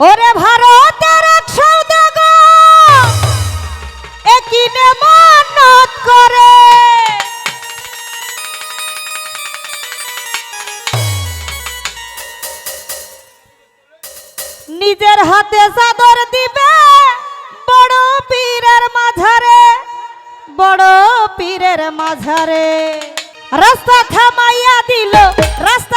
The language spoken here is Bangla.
ওরে ভারতের এক সৌদাগর একিনে মানত করে। নিজের হাতে চাদর দিবে বড় পীরের মাঝারে, বড় পীরের মাঝারে। রাস্তা থামাইয়া দিল, রাস্তা